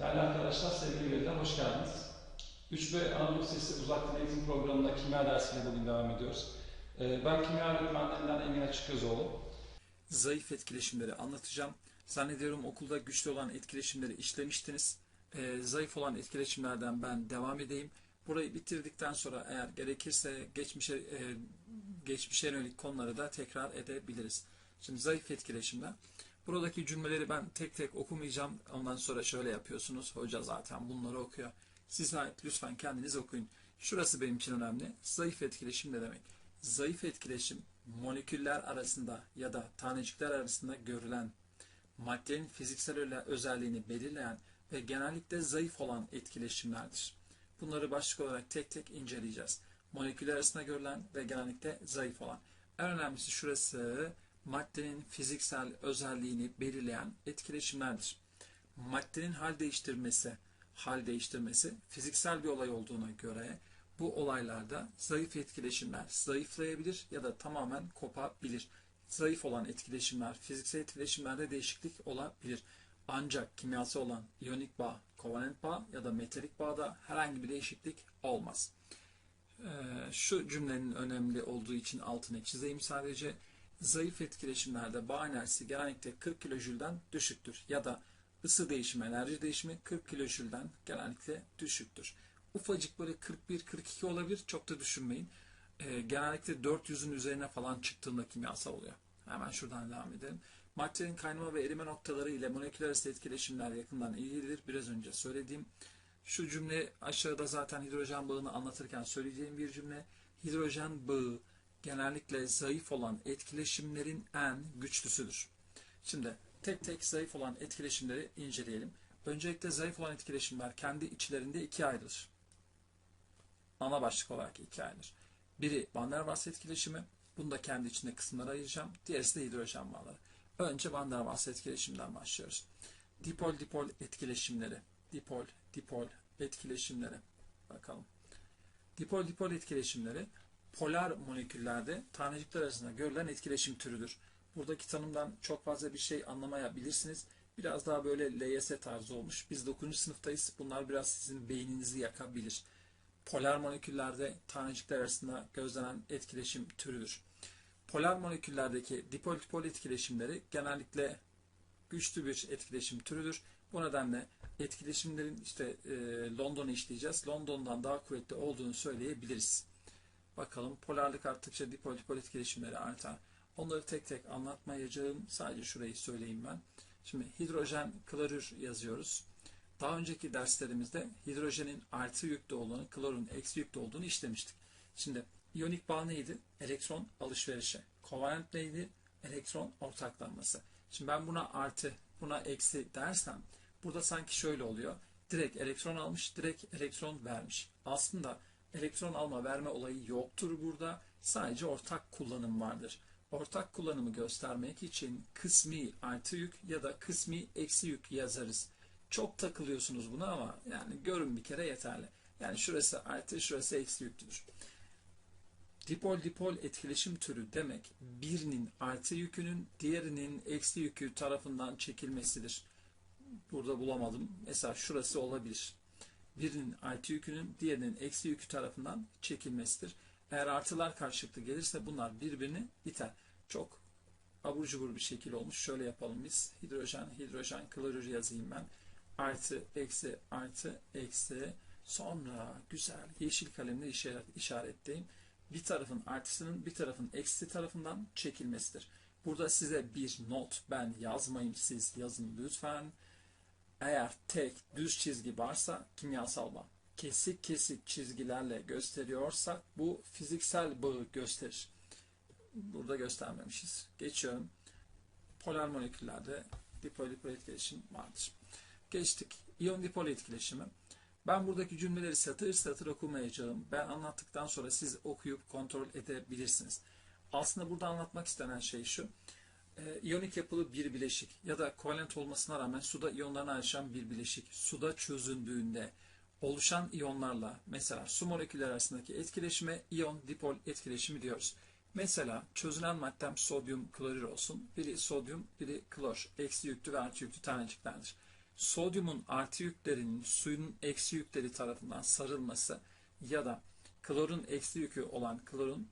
Değerli arkadaşlar, sevgili üyeler, hoş geldiniz. 3B Anadolu Sesi Uzaktan Eğitim Programı'nda kimya dersiyle bugün devam ediyoruz. Ee, Ben kimya öğretmenlerinden Engin Açıkgözoğlu. zayıf etkileşimleri anlatacağım. Zannediyorum okulda güçlü olan etkileşimleri işlemiştiniz. Ee, zayıf olan etkileşimlerden ben devam edeyim. Burayı bitirdikten sonra eğer gerekirse geçmişe e, geçmişe yönelik konuları da tekrar edebiliriz. Şimdi zayıf etkileşimler. Buradaki cümleleri ben tek tek okumayacağım. Ondan sonra şöyle yapıyorsunuz. Hoca zaten bunları okuyor. Siz lütfen kendiniz okuyun. Şurası benim için önemli. Zayıf etkileşim ne demek? Zayıf etkileşim moleküller arasında ya da tanecikler arasında görülen maddenin fiziksel özelliğini belirleyen ve genellikle zayıf olan etkileşimlerdir. Bunları başlık olarak tek tek inceleyeceğiz. Moleküller arasında görülen ve genellikle zayıf olan. En önemlisi şurası maddenin fiziksel özelliğini belirleyen etkileşimlerdir. Maddenin hal değiştirmesi, hal değiştirmesi fiziksel bir olay olduğuna göre bu olaylarda zayıf etkileşimler zayıflayabilir ya da tamamen kopabilir. Zayıf olan etkileşimler, fiziksel etkileşimlerde değişiklik olabilir. Ancak kimyasal olan iyonik bağ, kovalent bağ ya da metalik bağda herhangi bir değişiklik olmaz. Ee, şu cümlenin önemli olduğu için altını çizeyim sadece. Zayıf etkileşimlerde bağ enerjisi genellikle 40 kilojülden düşüktür ya da ısı değişimi, enerji değişimi 40 kilojülden genellikle düşüktür. Ufacık böyle 41-42 olabilir çok da düşünmeyin. Ee, genellikle 400'ün üzerine falan çıktığında kimyasal oluyor. Hemen şuradan devam edelim. Maddenin kaynama ve erime noktaları ile moleküler arası etkileşimler yakından ilgilidir. Biraz önce söylediğim şu cümle aşağıda zaten hidrojen bağını anlatırken söyleyeceğim bir cümle. Hidrojen bağı genellikle zayıf olan etkileşimlerin en güçlüsüdür. Şimdi tek tek zayıf olan etkileşimleri inceleyelim. Öncelikle zayıf olan etkileşimler kendi içlerinde ikiye ayrılır. Ana başlık olarak ikiye ayrılır. Biri Van der Waals etkileşimi. Bunu da kendi içinde kısımlara ayıracağım. Diğerisi de hidrojen bağları. Önce Van der Waals etkileşiminden başlıyoruz. Dipol dipol etkileşimleri. Dipol dipol etkileşimleri. Bakalım. Dipol dipol etkileşimleri polar moleküllerde tanecikler arasında görülen etkileşim türüdür. Buradaki tanımdan çok fazla bir şey anlamayabilirsiniz. Biraz daha böyle LYS tarzı olmuş. Biz 9. sınıftayız. Bunlar biraz sizin beyninizi yakabilir. Polar moleküllerde tanecikler arasında gözlenen etkileşim türüdür. Polar moleküllerdeki dipol dipol etkileşimleri genellikle güçlü bir etkileşim türüdür. Bu nedenle etkileşimlerin işte e, London'u işleyeceğiz. London'dan daha kuvvetli olduğunu söyleyebiliriz. Bakalım polarlık arttıkça dipol dipol etkileşimleri artar. Onları tek tek anlatmayacağım. Sadece şurayı söyleyeyim ben. Şimdi hidrojen klorür yazıyoruz. Daha önceki derslerimizde hidrojenin artı yüklü olduğunu, klorun eksi yüklü olduğunu işlemiştik. Şimdi iyonik bağ neydi? Elektron alışverişi. Kovalent neydi? Elektron ortaklanması. Şimdi ben buna artı, buna eksi dersem burada sanki şöyle oluyor. Direkt elektron almış, direkt elektron vermiş. Aslında elektron alma verme olayı yoktur burada. Sadece ortak kullanım vardır. Ortak kullanımı göstermek için kısmi artı yük ya da kısmi eksi yük yazarız. Çok takılıyorsunuz buna ama yani görün bir kere yeterli. Yani şurası artı, şurası eksi yüktür. Dipol dipol etkileşim türü demek birinin artı yükünün diğerinin eksi yükü tarafından çekilmesidir. Burada bulamadım. Mesela şurası olabilir. Birinin artı yükünün diğerinin eksi yükü tarafından çekilmesidir. Eğer artılar karşılıklı gelirse bunlar birbirini iter. Çok abur cubur bir şekil olmuş. Şöyle yapalım biz. Hidrojen, hidrojen, klorür yazayım ben. Artı, eksi, artı, eksi. Sonra güzel yeşil kalemle işaret, işaretleyeyim. Bir tarafın artısının bir tarafın eksi tarafından çekilmesidir. Burada size bir not ben yazmayayım siz yazın lütfen. Eğer tek düz çizgi varsa kimyasal bağ. Kesik kesik çizgilerle gösteriyorsak bu fiziksel bağı gösterir. Burada göstermemişiz. Geçiyorum. Polar moleküllerde dipol dipol etkileşim vardır. Geçtik. İyon dipol etkileşimi. Ben buradaki cümleleri satır satır okumayacağım. Ben anlattıktan sonra siz okuyup kontrol edebilirsiniz. Aslında burada anlatmak istenen şey şu. E, iyonik yapılı bir bileşik ya da kovalent olmasına rağmen suda iyonlarını ayrışan bir bileşik suda çözündüğünde oluşan iyonlarla mesela su molekülleri arasındaki etkileşime iyon dipol etkileşimi diyoruz. Mesela çözünen maddem sodyum klorür olsun. Biri sodyum, biri klor. Eksi yüklü ve artı yüklü taneciklerdir. sodyumun artı yüklerinin suyun eksi yükleri tarafından sarılması ya da klorun eksi yükü olan klorun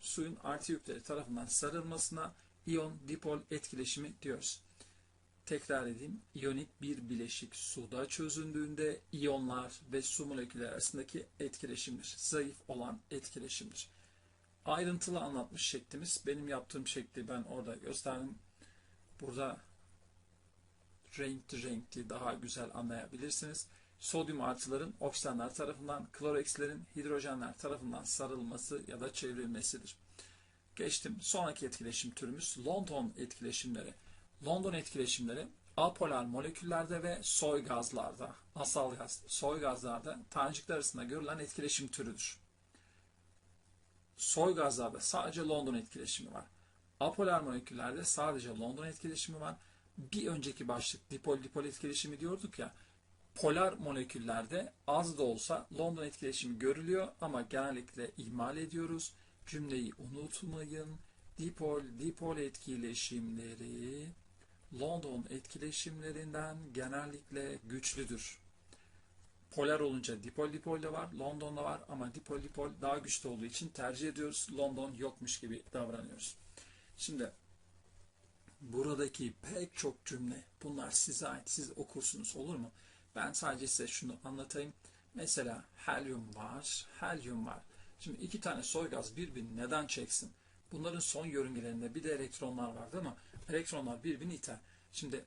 suyun artı yükleri tarafından sarılmasına iyon dipol etkileşimi diyoruz. Tekrar edeyim. İyonik bir bileşik suda çözündüğünde iyonlar ve su molekülleri arasındaki etkileşimdir. Zayıf olan etkileşimdir. Ayrıntılı anlatmış şeklimiz. Benim yaptığım şekli ben orada gösterdim. Burada renkli renkli daha güzel anlayabilirsiniz. Sodyum artıların oksijenler tarafından, klor eksilerin hidrojenler tarafından sarılması ya da çevrilmesidir. Geçtim. Sonraki etkileşim türümüz London etkileşimleri. London etkileşimleri apolar moleküllerde ve soy gazlarda, asal gaz, soy gazlarda tanecikler arasında görülen etkileşim türüdür. Soy gazlarda sadece London etkileşimi var. Apolar moleküllerde sadece London etkileşimi var. Bir önceki başlık dipol dipol etkileşimi diyorduk ya. Polar moleküllerde az da olsa London etkileşimi görülüyor ama genellikle ihmal ediyoruz. Cümleyi unutmayın. Dipol dipol etkileşimleri London etkileşimlerinden genellikle güçlüdür. Polar olunca dipol dipol de var, London'da var ama dipol dipol daha güçlü olduğu için tercih ediyoruz. London yokmuş gibi davranıyoruz. Şimdi buradaki pek çok cümle bunlar size ait. Siz okursunuz olur mu? Ben sadece size şunu anlatayım. Mesela helyum var, helyum var. Şimdi iki tane soy gaz birbirini neden çeksin? Bunların son yörüngelerinde bir de elektronlar var değil mi? Elektronlar birbirini iter. Şimdi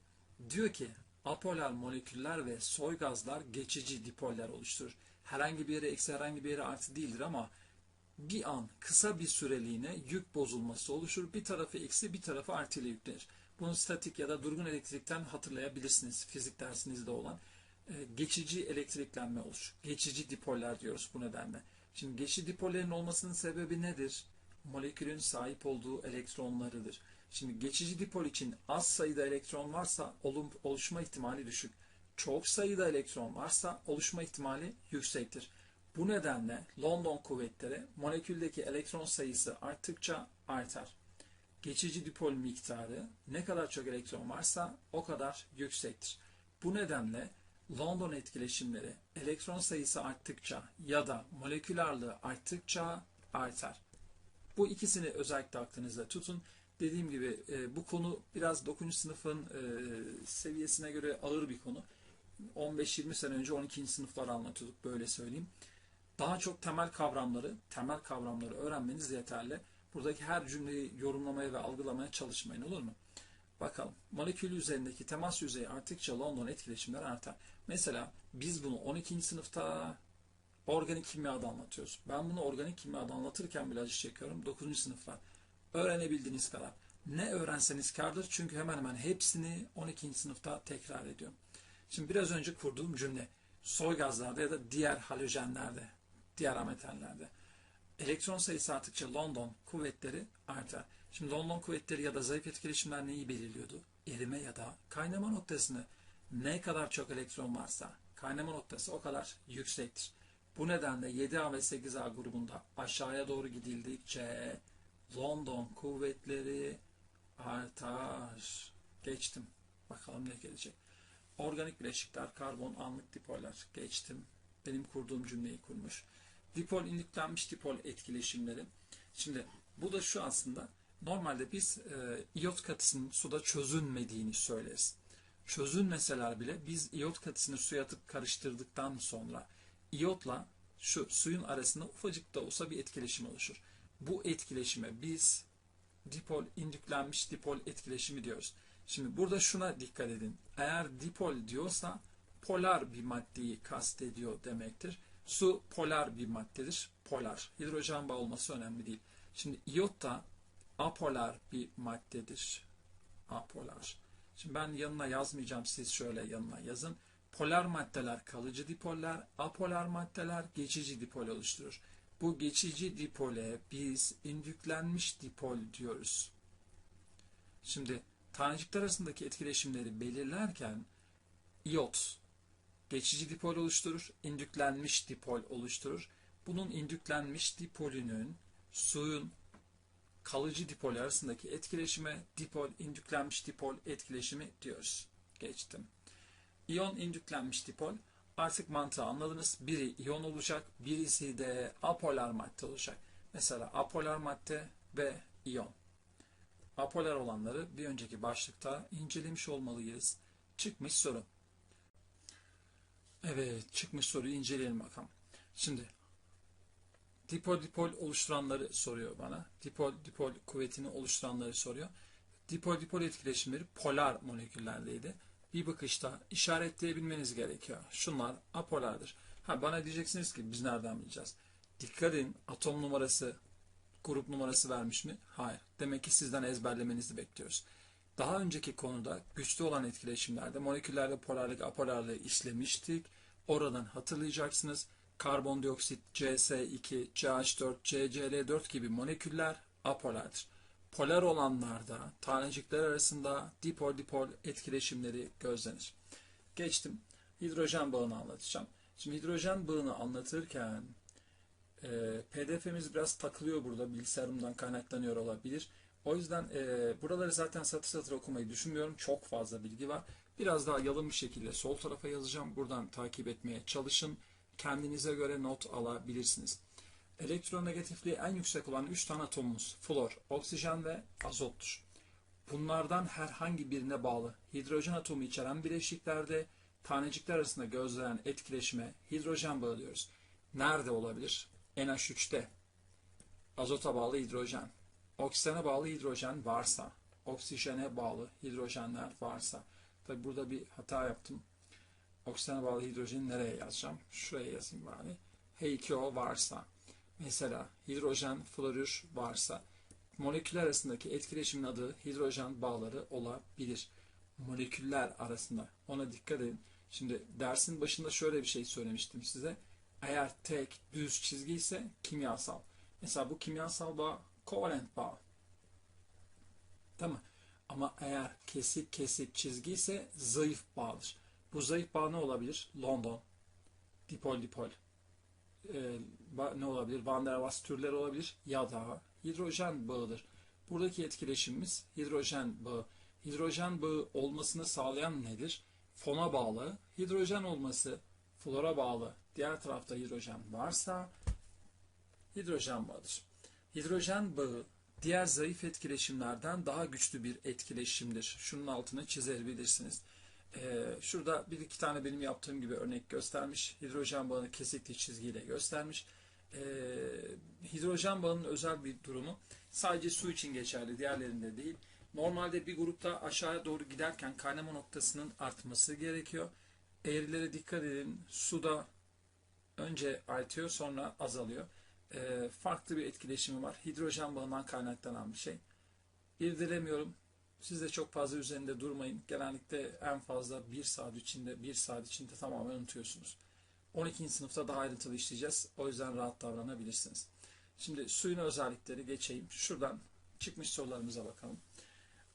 diyor ki apolar moleküller ve soy gazlar geçici dipoller oluşturur. Herhangi bir yere eksi herhangi bir yere artı değildir ama bir an kısa bir süreliğine yük bozulması oluşur. Bir tarafı eksi bir tarafı artı ile yüklenir. Bunu statik ya da durgun elektrikten hatırlayabilirsiniz. Fizik dersinizde olan e, geçici elektriklenme olur. Geçici dipoller diyoruz bu nedenle. Şimdi geçici dipollerin olmasının sebebi nedir? Molekülün sahip olduğu elektronlarıdır. Şimdi geçici dipol için az sayıda elektron varsa oluşma ihtimali düşük. Çok sayıda elektron varsa oluşma ihtimali yüksektir. Bu nedenle London kuvvetleri moleküldeki elektron sayısı arttıkça artar. Geçici dipol miktarı ne kadar çok elektron varsa o kadar yüksektir. Bu nedenle London etkileşimleri elektron sayısı arttıkça ya da molekül ağırlığı arttıkça artar. Bu ikisini özellikle aklınızda tutun. Dediğim gibi e, bu konu biraz 9. sınıfın e, seviyesine göre ağır bir konu. 15-20 sene önce 12. sınıflar anlatıyorduk böyle söyleyeyim. Daha çok temel kavramları, temel kavramları öğrenmeniz yeterli. Buradaki her cümleyi yorumlamaya ve algılamaya çalışmayın olur mu? Bakalım. Molekül üzerindeki temas yüzeyi arttıkça London etkileşimler artar. Mesela biz bunu 12. sınıfta organik kimyada anlatıyoruz. Ben bunu organik kimyada anlatırken bile acı çekiyorum. 9. sınıflar. Öğrenebildiğiniz kadar. Ne öğrenseniz kardır çünkü hemen hemen hepsini 12. sınıfta tekrar ediyorum. Şimdi biraz önce kurduğum cümle soy gazlarda ya da diğer halojenlerde, diğer ametallerde elektron sayısı arttıkça London kuvvetleri artar. Şimdi London kuvvetleri ya da zayıf etkileşimler neyi belirliyordu? Erime ya da kaynama noktasını ne kadar çok elektron varsa kaynama noktası o kadar yüksektir. Bu nedenle 7A ve 8A grubunda aşağıya doğru gidildikçe London kuvvetleri artar. Geçtim. Bakalım ne gelecek. Organik bileşikler, karbon, anlık dipoller. Geçtim. Benim kurduğum cümleyi kurmuş. Dipol, indüklenmiş dipol etkileşimleri. Şimdi bu da şu aslında. Normalde biz e, iyot katısının suda çözünmediğini söyleriz. Çözünmeseler bile biz iyot katısını suya atıp karıştırdıktan sonra iyotla şu suyun arasında ufacık da olsa bir etkileşim oluşur. Bu etkileşime biz dipol, indüklenmiş dipol etkileşimi diyoruz. Şimdi burada şuna dikkat edin. Eğer dipol diyorsa polar bir maddeyi kastediyor demektir. Su polar bir maddedir. Polar. Hidrojen bağı olması önemli değil. Şimdi iyot da apolar bir maddedir. Apolar. Şimdi ben yanına yazmayacağım. Siz şöyle yanına yazın. Polar maddeler kalıcı dipoller, apolar maddeler geçici dipol oluşturur. Bu geçici dipole biz indüklenmiş dipol diyoruz. Şimdi tanecikler arasındaki etkileşimleri belirlerken iot geçici dipol oluşturur, indüklenmiş dipol oluşturur. Bunun indüklenmiş dipolünün suyun kalıcı dipol arasındaki etkileşime dipol, indüklenmiş dipol etkileşimi diyoruz. Geçtim. İyon indüklenmiş dipol. Artık mantığı anladınız. Biri iyon olacak, birisi de apolar madde olacak. Mesela apolar madde ve iyon. Apolar olanları bir önceki başlıkta incelemiş olmalıyız. Çıkmış soru. Evet, çıkmış soruyu inceleyelim bakalım. Şimdi dipol dipol oluşturanları soruyor bana. Dipol dipol kuvvetini oluşturanları soruyor. Dipol dipol etkileşimleri polar moleküllerdeydi. Bir bakışta işaretleyebilmeniz gerekiyor. Şunlar apolardır. Ha bana diyeceksiniz ki biz nereden bileceğiz? Dikkat edin atom numarası grup numarası vermiş mi? Hayır. Demek ki sizden ezberlemenizi bekliyoruz. Daha önceki konuda güçlü olan etkileşimlerde moleküllerde polarlık apolarlığı işlemiştik. Oradan hatırlayacaksınız. Karbondioksit, CS2, CH4, CCl4 gibi moleküller apolardır. Polar olanlarda tanecikler arasında dipol dipol etkileşimleri gözlenir. Geçtim. Hidrojen bağını anlatacağım. Şimdi hidrojen bağını anlatırken e, pdf'miz biraz takılıyor burada. Bilgisayarımdan kaynaklanıyor olabilir. O yüzden e, buraları zaten satır satır okumayı düşünmüyorum. Çok fazla bilgi var. Biraz daha yalın bir şekilde sol tarafa yazacağım. Buradan takip etmeye çalışın. Kendinize göre not alabilirsiniz. Elektronegatifliği en yüksek olan 3 tane atomumuz flor, oksijen ve azottur. Bunlardan herhangi birine bağlı hidrojen atomu içeren bileşiklerde tanecikler arasında gözlenen etkileşime hidrojen bağı diyoruz. Nerede olabilir? NH3'te. Azota bağlı hidrojen. Oksijene bağlı hidrojen varsa, oksijene bağlı hidrojenler varsa. Tabi burada bir hata yaptım. Oksijene bağlı hidrojeni nereye yazacağım? Şuraya yazayım bari. H2O varsa. Mesela hidrojen florür varsa moleküller arasındaki etkileşimin adı hidrojen bağları olabilir. Moleküller arasında. Ona dikkat edin. Şimdi dersin başında şöyle bir şey söylemiştim size. Eğer tek düz çizgi ise kimyasal. Mesela bu kimyasal bağ kovalent bağ. Tamam. Ama eğer kesik kesik çizgi ise zayıf bağdır. Bu zayıf bağ ne olabilir? London. Dipol dipol. Ee, ne olabilir? Van der Waals türleri olabilir. Ya da hidrojen bağıdır. Buradaki etkileşimimiz hidrojen bağı. Hidrojen bağı olmasını sağlayan nedir? Fona bağlı. Hidrojen olması flora bağlı. Diğer tarafta hidrojen varsa hidrojen bağıdır. Hidrojen bağı diğer zayıf etkileşimlerden daha güçlü bir etkileşimdir. Şunun altını çizebilirsiniz. Ee, şurada bir iki tane benim yaptığım gibi örnek göstermiş. Hidrojen bağını kesikli çizgiyle göstermiş. Ee, hidrojen bağının özel bir durumu sadece su için geçerli, diğerlerinde değil. Normalde bir grupta aşağıya doğru giderken kaynama noktasının artması gerekiyor. Eğrilere dikkat edin. Suda önce artıyor sonra azalıyor. Ee, farklı bir etkileşimi var. Hidrojen bağından kaynaklanan bir şey. İrdelemiyorum. Siz de çok fazla üzerinde durmayın. Genellikle en fazla bir saat içinde, bir saat içinde tamamen unutuyorsunuz. 12. sınıfta daha ayrıntılı işleyeceğiz. O yüzden rahat davranabilirsiniz. Şimdi suyun özellikleri geçeyim. Şuradan çıkmış sorularımıza bakalım.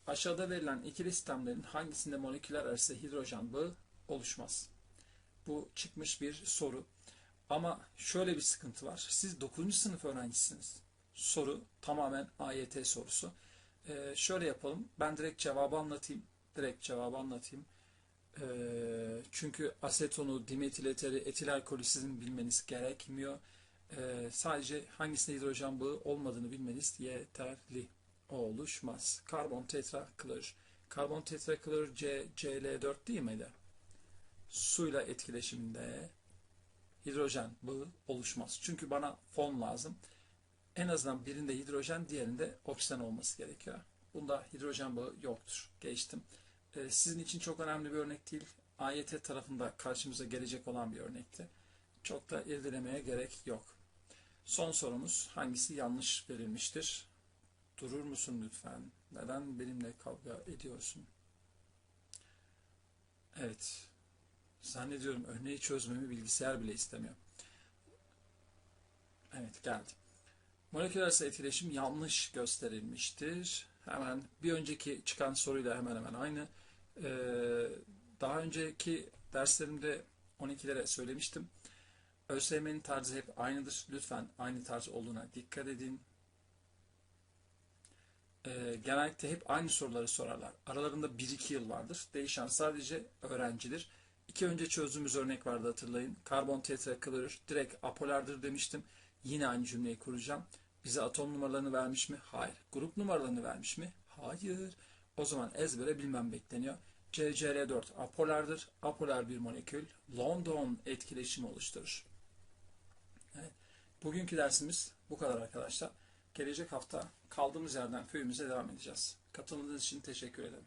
Aşağıda verilen ikili sistemlerin hangisinde moleküller arası hidrojen bağı oluşmaz? Bu çıkmış bir soru. Ama şöyle bir sıkıntı var. Siz 9. sınıf öğrencisiniz. Soru tamamen AYT sorusu. Ee, şöyle yapalım. Ben direkt cevabı anlatayım. Direkt cevabı anlatayım. Ee, çünkü asetonu, dimetil eteri, etil alkolü sizin bilmeniz gerekmiyor. Ee, sadece hangisinde hidrojen bağı olmadığını bilmeniz yeterli. O oluşmaz. Karbon tetraklorür. Karbon tetraklorür C, Cl4 değil miydi? Suyla etkileşiminde hidrojen bağı oluşmaz. Çünkü bana fon lazım. En azından birinde hidrojen, diğerinde oksijen olması gerekiyor. Bunda hidrojen bağı yoktur. Geçtim. Ee, sizin için çok önemli bir örnek değil. AYT tarafında karşımıza gelecek olan bir örnekti. Çok da irdelemeye gerek yok. Son sorumuz hangisi yanlış verilmiştir? Durur musun lütfen? Neden benimle kavga ediyorsun? Evet. Zannediyorum örneği çözmemi bilgisayar bile istemiyor. Evet geldi. Moleküler arası etkileşim yanlış gösterilmiştir. Hemen bir önceki çıkan soruyla hemen hemen aynı. Ee, daha önceki derslerimde 12'lere söylemiştim. ÖSYM'nin tarzı hep aynıdır. Lütfen aynı tarz olduğuna dikkat edin. Ee, genellikle hep aynı soruları sorarlar. Aralarında 1-2 yıl vardır. Değişen sadece öğrencidir. İki önce çözdüğümüz örnek vardı hatırlayın. Karbon tetraklorür direkt apolardır demiştim. Yine aynı cümleyi kuracağım. Bize atom numaralarını vermiş mi? Hayır. Grup numaralarını vermiş mi? Hayır. O zaman ezbere bilmem bekleniyor. CCl4 apolardır. Apolar bir molekül London etkileşimi oluşturur. Evet. Bugünkü dersimiz bu kadar arkadaşlar. Gelecek hafta kaldığımız yerden köyümüze devam edeceğiz. Katıldığınız için teşekkür ederim.